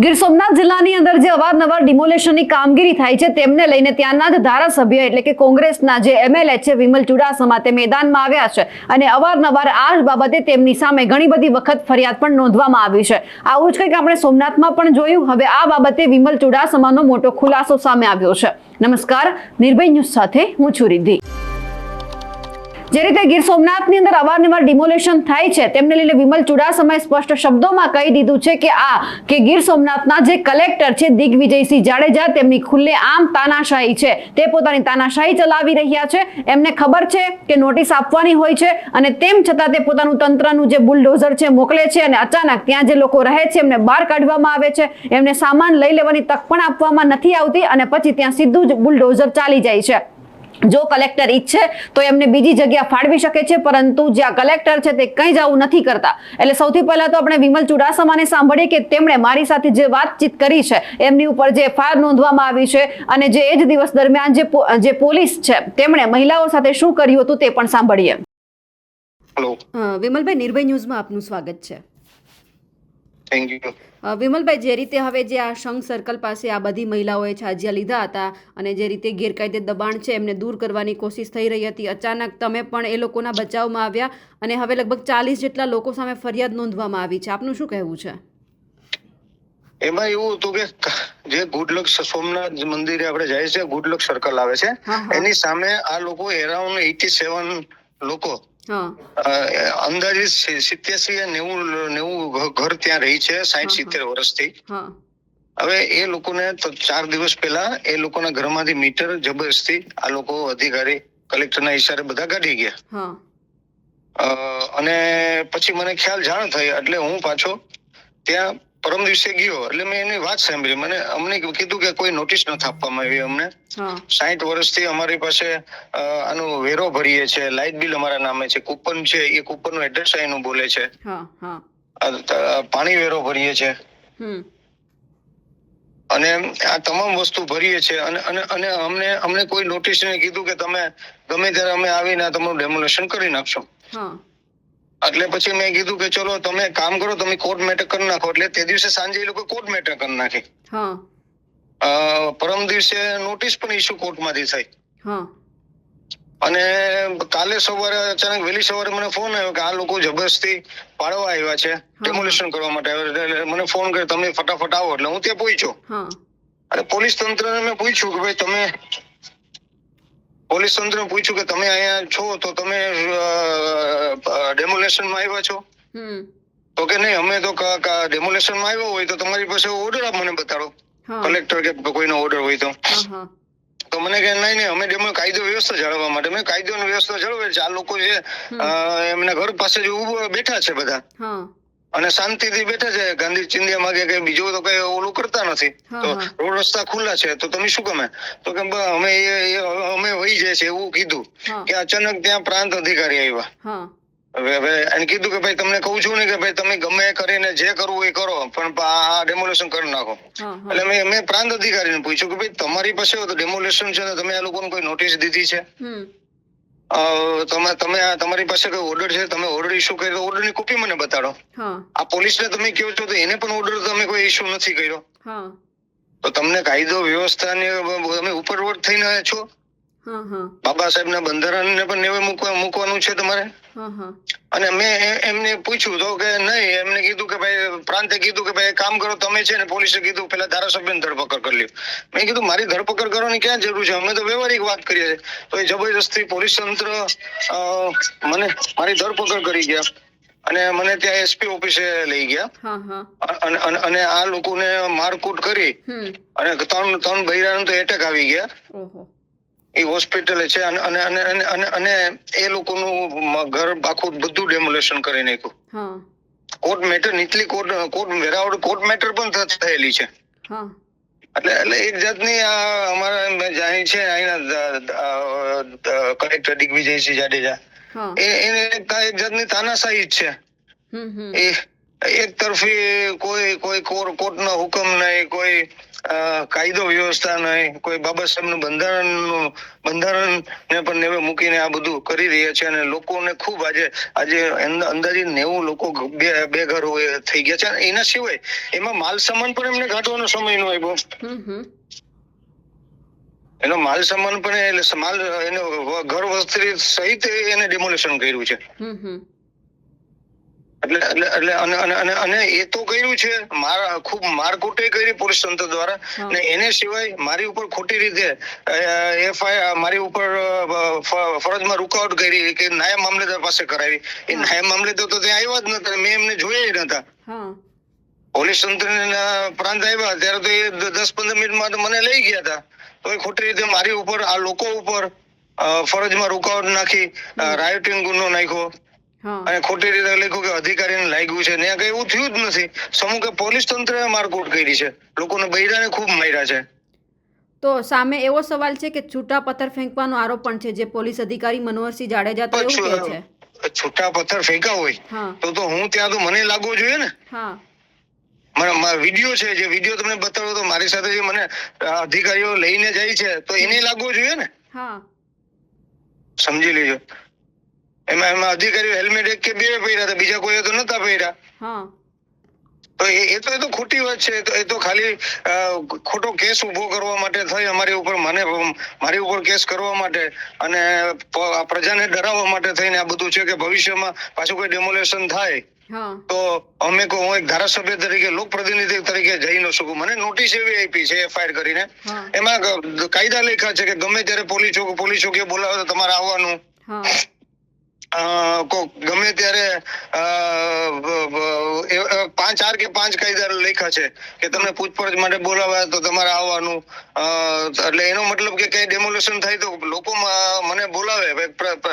ગીર સોમનાથ જિલ્લાની અંદર જે અવારનવાર ડિમોલેશનની કામગીરી થાય છે, તેમને લઈને ત્યાંના જ ધારાસભ્ય એટલે કે કોંગ્રેસના જે એમએલએ છે, વિમલ ચુડાસમા તે મેદાનમાં આવ્યા છે અને અવારનવાર આ જ બાબતે તેમની સામે ઘણી બધી વખત ફરિયાદ પણ નોંધવામાં આવી છે. આવું જ કંઈક આપણે સોમનાથમાં પણ જોયું. હવે આ બાબતે વિમલ ચુડાસમાનો મોટો ખુલાસો સામે આવ્યો છે. નમસ્કાર. નિર્ભય ન્યૂઝ સાથે હું છું રિદ્ધિ. જે રીતે ગીર સોમનાથની અંદર અવારનવાર ડિમોલેશન થાય છે, તેમને લઈને વિમલ ચુડાસમાએ સ્પષ્ટ શબ્દોમાં કહી દીધું છે કે આ, કે ગીર સોમનાથના જે કલેક્ટર છે, દિગ્વિજયસિંહ જાડેજા, તેમની ખુલ્લે આમ તાનાશાહી છે. તે પોતાની તાનાશાહી ચલાવી રહ્યા છે. એમને ખબર છે કે નોટિસ આપવાની હોય છે અને તેમ છતાં તે પોતાનું તંત્રનું જે બુલડોઝર છે, મોકલે છે અને અચાનક ત્યાં જે લોકો રહે છે, એમને બહાર કાઢવામાં આવે છે. એમને સામાન લઈ લેવાની તક પણ આપવામાં નથી આવતી અને પછી ત્યાં સીધું જ બુલડોઝર ચાલી જાય છે. જો કલેક્ટર ઈચ્છે તો એમને બીજી જગ્યા ફાળવી શકે છે પરંતુ જ્યાં કલેક્ટર છે તે કંઈ જવું નથી કરતા. એટલે સૌથી પહેલા તો આપણે વિમલ ચુડાસમાને સાંભળીએ કે તેમણે મારી સાથે જે વાતચીત કરી છે એમની ઉપર જે એફઆઈઆર નોંધવામાં આવી છે અને જે એ જ દિવસ દરમિયાન જે જે પોલીસ છે તેમણે મહિલાઓ સાથે શું કર્યું હતું તે પણ સાંભળીએ. હેલો. વિમલભાઈ નિર્ભય ન્યૂઝમાં આપનું સ્વાગત છે. થેન્ક યુ વિમલભાઈ જે રીતે હવે જે આ શંખ સર્કલ પાસે આ બધી મહિલાઓએ છાજિયા લીધા હતા અને જે રીતે ગેરકાયદે દબાણ છે એમને દૂર કરવાની કોશિશ થઈ રહી હતી અચાનક તમે પણ એ લોકોના બચાવમાં આવ્યા અને હવે લગભગ ચાલીસ જેટલા લોકો સામે ફરિયાદ નોંધવામાં આવી છે. આપનું શું કહેવું છે? એમાં એવું હતું કે જે ગુડલક સોમનાથ મંદિરે આપણે જાય છે ગુડલક સર્કલ આવે છે. એની સામે આ લોકો એરાઉન્ડ એટી સેવન લોકો હા. અ, અંદાજિત સિત્યાસી નેવું નેવું ઘર ત્યાં રહી છે સાઈઠ સાઠ સિત્તેર વર્ષથી. હવે એ લોકોને ચાર દિવસ પહેલા એ લોકોના ઘરમાંથી મીટર જબરજસ્તી આ લોકો અધિકારી કલેક્ટરના ઇશારે બધા કાઢી ગયા. અ, અને પછી મને ખ્યાલ જાણ થઈ એટલે હું પાછો ત્યાં પરમ દિવસે ગયો. એટલે મેં એની વાત સાંભળી. મને અમને કીધું કે કોઈ નોટિસ નથી આપવામાં આવી અમને. સાઈઠ સાઠ વર્ષથી અમારી પાસે આનો વેરો ભરીએ છે લાઇટ બિલ અમારા નામે છે. કૂપન છે. એ કૂપનનું એડ્રેસ એનું બોલે છે. પાણી વેરો ભરીએ છે અને આ તમામ વસ્તુ ભરીએ છે અને અને અને અમને અમને કોઈ નોટિસ ને કીધું કે તમે ગમે ત્યારે અમે આવીને તમારું ડેમોલેશન કરી નાખશો. એટલે પછી મેં કીધું કે ચલો તમે કામ કરો તમે કોર્ટ મેટર કરી નાખો. એટલે તે દિવસે સાંજે એ લોકો કોર્ટ મેટર કરી નાખે. પરમ દિવસે નોટિસ પણ ઇસ્યુ કોર્ટમાંથી થઈ. અને કાલે સવારે અચાનક વહેલી સવારે મને ફોન આવ્યો કે આ લોકો જબરજસ્તી પાડવા આવ્યા છે ડેમોલેશન કરવા માટે. આવ્યા એટલે મને ફોન કર્યો તમે ફટાફટ આવો. એટલે હું ત્યાં પહોંચ્યો. અને પોલીસ તંત્રને મેં પૂછ્યું કે ભાઈ તમે પોલીસ તંત્રને પૂછ્યું કે તમે અહીંયા છો તો તમે ડેમોલેશનમાં આવ્યા છો? તો કે નહીં અમે તો ડેમોલેશનમાં આવ્યો હોય તો તમારી પાસે ઓર્ડર આપ મને બતાડો. કલેક્ટર કે કોઈનો ઓર્ડર હોય તો. તો મને કે નહીં નહીં અમે ડેમો કાયદો વ્યવસ્થા જાળવવા માટે મેં કાયદો વ્યવસ્થા જાળવે છે. આ લોકો છે એમના ઘર પાસે જ બેઠા છે બધા. હા. અને શાંતિથી બેઠા છે. ગાંધી ચિંધિયા માગે કે બીજું તો કઈ ઓલું કરતા નથી. તો રોડ રસ્તા ખુલ્લા છે. તો તમે શું ગમે? તો કે અમે અમે વહી જાય છે એવું કીધું કે અચાનક ત્યાં પ્રાંત અધિકારી આવ્યા. હવે હવે એને કીધું કે ભાઈ તમને કહું છું ને કે ભાઈ તમે ગમે કરીને જે કરવું એ કરો પણ આ ડેમોલેશન કરી નાખો. એટલે મેં મેં પ્રાંત અધિકારીને પૂછ્યું કે ભાઈ તમારી પાસે ડેમોલેશન છે ને તમે આ લોકોને કોઈ નોટિસ દીધી છે? તમે તમે તમારી પાસે કોઈ ઓર્ડર છે? તમે ઓર્ડર ઇસ્યુ કર્યો ઓર્ડરની કોપી મને બતાડો. આ પોલીસ ને તમે કહો છો તો એને પણ ઓર્ડર તમે કોઈ ઇસ્યુ નથી કર્યો. તો તમને કાયદો વ્યવસ્થા ને તમે ઉપરવટ થઈને છો? હા સાહેબ ના બંધારણ ને પણ મૂકવા મૂકવાનું છે તમારે? અને મેં એમને પૂછ્યું તો કે નહીં એમને કીધું કે ભાઈ પ્રાંતે કીધું કે ભાઈ કામ કરો તમે છે ને પોલીસે કીધું પેલા ધારાસભ્ય ધરપકડ કરી લ્યો. મેં કીધું મારી ધરપકડ કરવાની ક્યાં જરૂર છે? અમે તો વ્યવહારિક વાત કરીએ છીએ તો એ જબરજસ્તી પોલીસ તંત્ર મને મારી ધરપકડ કરી ગયા. અને મને ત્યાં એસપી ઓફિસે લઈ ગયા. અને આ લોકોને મારકૂટ કરી. અને ત્રણ ત્રણ બૈરાને તો એટેક આવી ગયા. એ હોસ્પિટલે છે અને અને અને અને એ લોકોનું ઘર આખું બધું ડેમોલેશન કરી નાખ્યું. કોર્ટ મેટર નીચલી court court Veraval court matter પણ થયેલી છે. એટલે એટલે એક જાતની આ અમારા જાણી છે અહીંના કલેક્ટર દિગ્વિજયસિંહ જાડેજા. એ એને એક જાતની તાનાશાહી જ છે. એ એક તરફી કોઈ કોઈ કોર- કોર્ટનો હુકમ નહીં કોઈ કાયદો વ્યવસ્થા નહીં કોઈ બાબા સાહેબનું બંધારણ બંધારણ ને પણ નેવે મૂકીને આ બધું કરી રહ્યા છે અને લોકોને ખૂબ આજે આજે અંદાજે નેવું લોકો બે હોય થઈ ગયા છે. એના સિવાય એમાં માલ સામાન પણ એમને ઘાટવાનો સમય નો આવ્યો એનો માલ સામાન પણ એટલે માલ એનો ઘર વસ્તી સહિત એને ડિમોલેશન કર્યું છે. એટલે એટલે અને અને એ તો કર્યું છે. મારા ખૂબ મારકુટે કરી પોલીસ તંત્ર દ્વારા. ને એને સિવાય મારી ઉપર ખોટી રીતે એફઆઈઆર મારી ઉપર ફરજમાં રૂકઆઉટ કરી કે નાયબ મામલેદાર પાસે કરાવી. એ નાયબ મામલેદાર તો ત્યાં આવ્યા જ નતા. મેં એમને જોયા જ નતા. પોલીસ તંત્ર પ્રાંત આવ્યા. ત્યારે તો એ દસ પંદર મિનિટમાં તો મને લઈ ગયા હતા. તો એ ખોટી રીતે મારી ઉપર આ લોકો ઉપર ફરજમાં રૂકાવટ નાખી રાયોટિંગ ગુનો નાખ્યો. અને ખોટી રીતે લખ્યું કે અધિકારીને લાગ્યું છે. ત્યાં કઈ એવું થયું જ નથી. સમૂહ પોલીસ તંત્રએ મારકૂટ કરી છે. લોકોને બૈરાને ખૂબ માર્યા છે. તો સામે એવો સવાલ છે કે છૂટા પથ્થર ફેંકવાનો આરોપ પણ છે. જે પોલીસ અધિકારી મનોહરસિંહ જાડેજા તો એવું કહે છે. છૂટા પથ્થર ફેંકા હોય? તો તો હું ત્યાં તો મને લાગવો જોઈએ ને? હા. મારા વીડિયો છે. જે વીડિયો તમને બતાવો તો મારી સાથે જે મને અધિકારીઓ લઈને જાય છે તો એને લાગવો જોઈએ ને? હા. સમજી લેજો. એમાં એમાં અધિકારીઓ હેલ્મેટ એક કે બે પહેર્યા હતા બીજા કોઈ તો નતા પહેર્યા. હા. તો એ તો એ તો ખોટી વાત છે એ તો ખાલી ખોટો કેસ ઊભો કરવા માટે થઈ અમારી ઉપર મને મારી ઉપર કેસ કરવા માટે અને પ્રજાને ડરાવવા માટે થઈને આ બધું છે કે ભવિષ્યમાં પાછું કોઈ ડેમોલેશન થાય તો અમે હું એક ધારાસભ્ય તરીકે લોકપ્રતિનિધિ તરીકે જઈ ન શકું. મને નોટિસ એવી આપી છે એફઆઈઆર કરીને. એમાં કાયદા લખ્યા છે કે ગમે ત્યારે પોલીસ ચોક પોલીસ ચોકીએ બોલાવે તો તમારે આવવાનું. હા અ, કો- ગમે ત્યારે પાંચ ચાર કે પાંચ કાયદા લખ્યા છે કે તમને પૂછપરછ માટે બોલાવ્યા તો તમારે આવવાનું. એટલે એનો મતલબ કે કઈ ડેમોલેશન થાય તો લોકો મને બોલાવે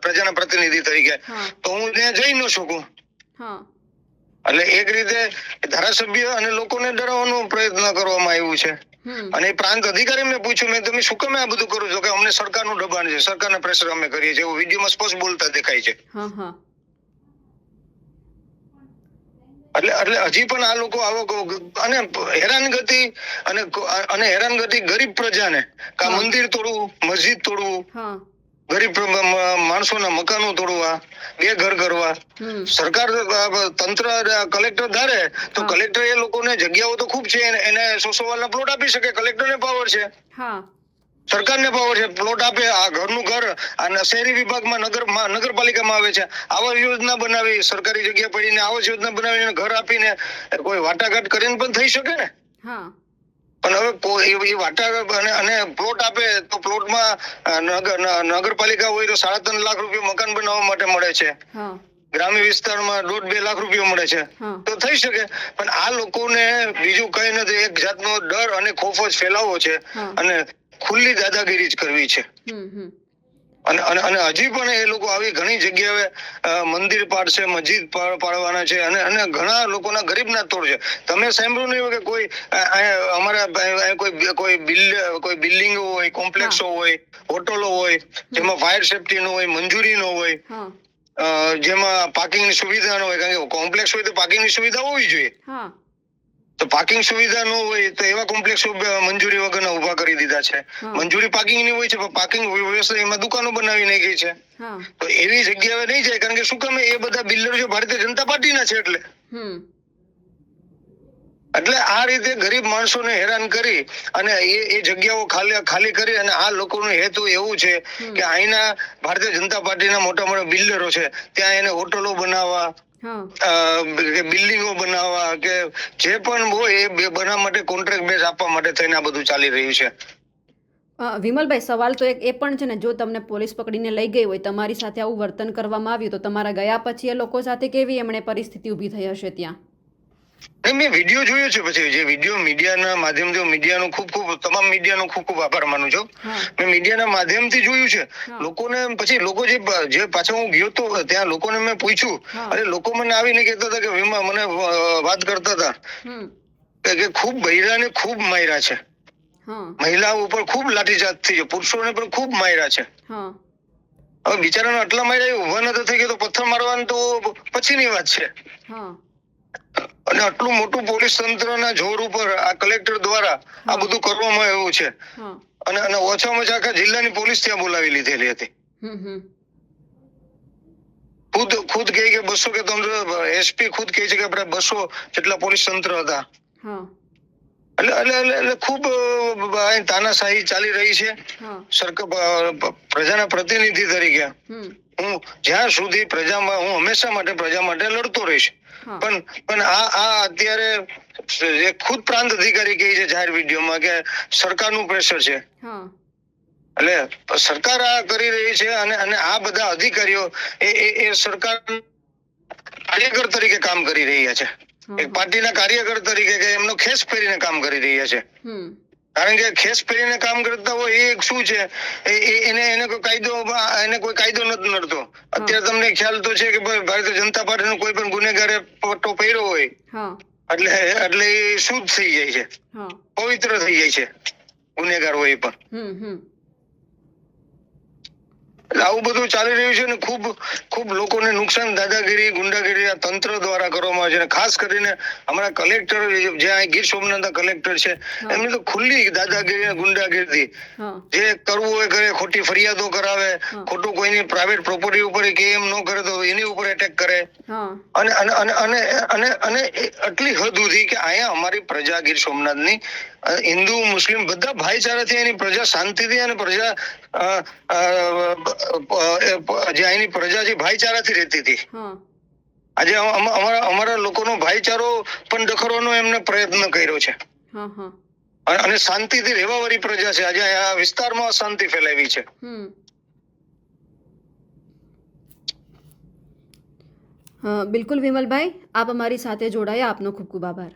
પ્રજાના પ્રતિનિધિ તરીકે. તો હું ત્યાં જઈ ન શકું. એટલે એક રીતે ધારાસભ્ય અને લોકોને ડરાવવાનો પ્રયત્ન કરવામાં આવ્યું છે. અને પ્રાંત અધિકારી મેં પૂછ્યું મેં તમે શું કામ આ બધું કરો છો કે અમને સરકારનું દબાણ છે સરકારના પ્રેશર અમે કરીએ છીએ. એવું વિડીયોમાં સ્પષ્ટ બોલતા દેખાય છે. એટલે એટલે હજી પણ આ લોકો આવો અને હેરાનગતિ અને અને અને હેરાનગતિ ગરીબ પ્રજાને કા મંદિર તોડવું મસ્જિદ તોડવું ગરીબ માણસોના મકાનો તોડવા બે ઘર કરવા સરકાર તંત્ર કલેક્ટર ધારે તો કલેક્ટર એ લોકોને જગ્યાઓ તો ખૂબ છે એને- સો સો પ્લોટ આપી શકે. કલેક્ટરને પાવર છે. સરકારને પાવર છે. પ્લોટ આપે. આ ઘરનું ઘર અને શહેરી વિભાગમાં નગર માં- નગરપાલિકામાં આવે છે. આવા યોજના બનાવી સરકારી જગ્યા પડીને આવા યોજના બનાવીને ઘર આપીને કોઈ વાટાઘાટ કરીને પણ થઈ શકે ને? હા. પણ હવે એ- વાટા અને પ્લોટ આપે તો પ્લોટમાં નગરપાલિકા હોય તો સાડા ત્રણ લાખ રૂપિયા મકાન બનાવવા માટે મળે છે. ગ્રામ્ય વિસ્તારમાં દોઢ બે લાખ રૂપિયા મળે છે. તો થઈ શકે. પણ આ લોકોને બીજું કઈ નથી. એક જાતનો ડર અને ખોફ જ ફેલાવો છે. અને ખુલ્લી દાદાગીરી જ કરવી છે. અને અને અને હજી પણ એ લોકો આવી ઘણી જગ્યાએ મંદિર પાડશે મસ્જિદ પાડવાના છે અને અને ઘણા લોકોના ગરીબના તોડ છે. તમે સાંભળ્યું નહીં કે કોઈ અમારા કોઈ કોઈ બિલ કોઈ બિલ્ડિંગો હોય કોમ્પ્લેક્સો હોય હોટલો હોય જેમાં ફાયર સેફટી નો હોય મંજૂરી નો હોય જેમાં પાર્કિંગની સુવિધા ન હોય કારણ કે કોમ્પ્લેક્સ હોય તો પાર્કિંગની સુવિધા હોવી જોઈએ. તો પાર્કિંગ સુવિધા ન હોય તો એવા કોમ્પ્લેક્સ મંજૂરી વગરના ઊભા કરી દીધા છે. મંજૂરી પાર્કિંગની હોય છે પણ પાર્કિંગ વ્યવસ્થા એમાં દુકાનો બનાવી નાખી છે. તો એવી જગ્યાએ નહીં જાય કારણ કે શું કામ એ બધા બિલ્ડર જો ભારતીય જનતા પાર્ટીના છે એટલે. એટલે આ રીતે ગરીબ માણસોને હેરાન કરી અને એ એ જગ્યાઓ ખાલી ખાલી કરી અને આ લોકોનો હેતુ એવું છે કે અહીંના ભારતીય જનતા પાર્ટીના મોટા મોટા બિલ્ડરો છે ત્યાં એને હોટલો બનાવવા બિલ્ડિંગો બનાવવા કે જે પણ હોય એ બે- બનાવવા માટે કોન્ટ્રાક્ટ બેઝ આપવા માટે થઈને આ બધું ચાલી રહ્યું છે. વિમલભાઈ સવાલ તો એક એ પણ છે ને જો તમને પોલીસ પકડીને લઈ ગઈ હોય તમારી સાથે આવું વર્તન કરવામાં આવ્યું તો તમારા ગયા પછી એ લોકો સાથે કેવી એમણે પરિસ્થિતિ ઊભી થઈ હશે ત્યાં? નહીં, મેં વીડિયો જોયો છે પછી. જે વીડિયો મીડિયાના માધ્યમથી મીડિયાનો ખૂબ ખૂબ તમામ મીડિયાનો ખૂબ ખૂબ આભાર માનું છું. મેં મીડિયાના માધ્યમથી જોયું છે. લોકોને પછી લોકો જે જે પાછા હું ગયો તો ત્યાં લોકોને મેં પૂછ્યું. અને લોકો મને આવીને કહેતા હતા કે વિમા મને વાત કરતા હતા. કે ખૂબ બૈરાને ખૂબ માયરા છે. મહિલાઓ ઉપર ખૂબ લાઠીચાર્જ થઈ છે. પુરુષોને પણ ખૂબ માયરા છે. હવે બિચારાને આટલા માર્યા ઊભા નતા થઈ ગયા તો પથ્થર મારવાનું તો પછીની વાત છે. હા. અને આટલું મોટું પોલીસ તંત્રના જોર ઉપર આ કલેક્ટર દ્વારા આ બધું કરવામાં આવ્યું છે. અને અને ઓછામાં ઓછા આખા જિલ્લાની પોલીસ ત્યાં બોલાવી લીધેલી હતી. ખુદ ખુદ કહે કે બસો કે તંત્ર એસપી ખુદ કહે છે કે આપણે બસો જેટલા પોલીસ તંત્ર હતા. એટલે એટલે એટલે ખૂબ તાનાશાહી ચાલી રહી છે. સરકાર પ્રજાના પ્રતિનિધિ તરીકે. હું જ્યાં સુધી પ્રજામાં હું હંમેશા માટે પ્રજા માટે લડતો રહીશ. પણ પણ આ આ અત્યારે જે ખુદ પ્રાંત અધિકારી કહે છે જાહેર વિડીયોમાં કે સરકારનું પ્રેશર છે. એટલે સરકાર આ કરી રહી છે અને અને આ બધા અધિકારીઓ એ એ એ સરકાર કાર્યકર તરીકે કામ કરી રહ્યા છે. એક પાર્ટીના કાર્યકર તરીકે કે એમનો ખેસ પહેરીને કામ કરી રહ્યા છે. કારણ કે ખેસ પહેરીને કામ કરતા હોય એ એક શું છે? એને એને કોઈ કાયદો એને કોઈ કાયદો નથી નડતો. અત્યારે તમને ખ્યાલ તો છે કે ભારતીય જનતા પાર્ટીનો કોઈ પણ ગુનેગારે પટ્ટો પહેર્યો હોય એટલે એટલે એ શુદ્ધ થઈ જાય છે. પવિત્ર થઈ જાય છે. ગુનેગાર હોય એ પણ. આવું બધું ચાલી રહ્યું છે ને ખૂબ ખૂબ લોકોને નુકસાન દાદાગીરી ગુંડાગીરી તંત્ર દ્વારા કરવામાં આવે છે અને ખાસ કરીને અમારા કલેક્ટર જે આ ગીર સોમનાથના કલેક્ટર છે એમની તો ખુલ્લી દાદાગીરી અને જે કરવું હોય કરે ખોટી ફરિયાદો કરાવે ખોટું કોઈની પ્રાઇવેટ પ્રોપર્ટી ઉપર કે એમ ન કરે તો એની ઉપર એટેક કરે. અને અને અને અને અને અને એ આટલી હદ સુધી કે અહીંયા અમારી પ્રજા ગીર સોમનાથની હિન્દુ મુસ્લિમ બધા ભાઈચારાથી એની પ્રજા શાંતિથી અને પ્રજા જે અહીંની પ્રજા છે ભાઈચારાથી રહેતી હતી. આજે અમ- અમ- અમારા અમારા લોકોનો ભાઈચારો પણ ડખરવાનો એમને પ્રયત્ન કર્યો છે. અને- શાંતિથી રહેવાવાળી પ્રજા છે. આજે આ વિસ્તારમાં શાંતિ ફેલાવી છે. બિલકુલ વિમલભાઈ આપ અમારી સાથે જોડાયા. આપનો ખૂબ ખૂબ આભાર.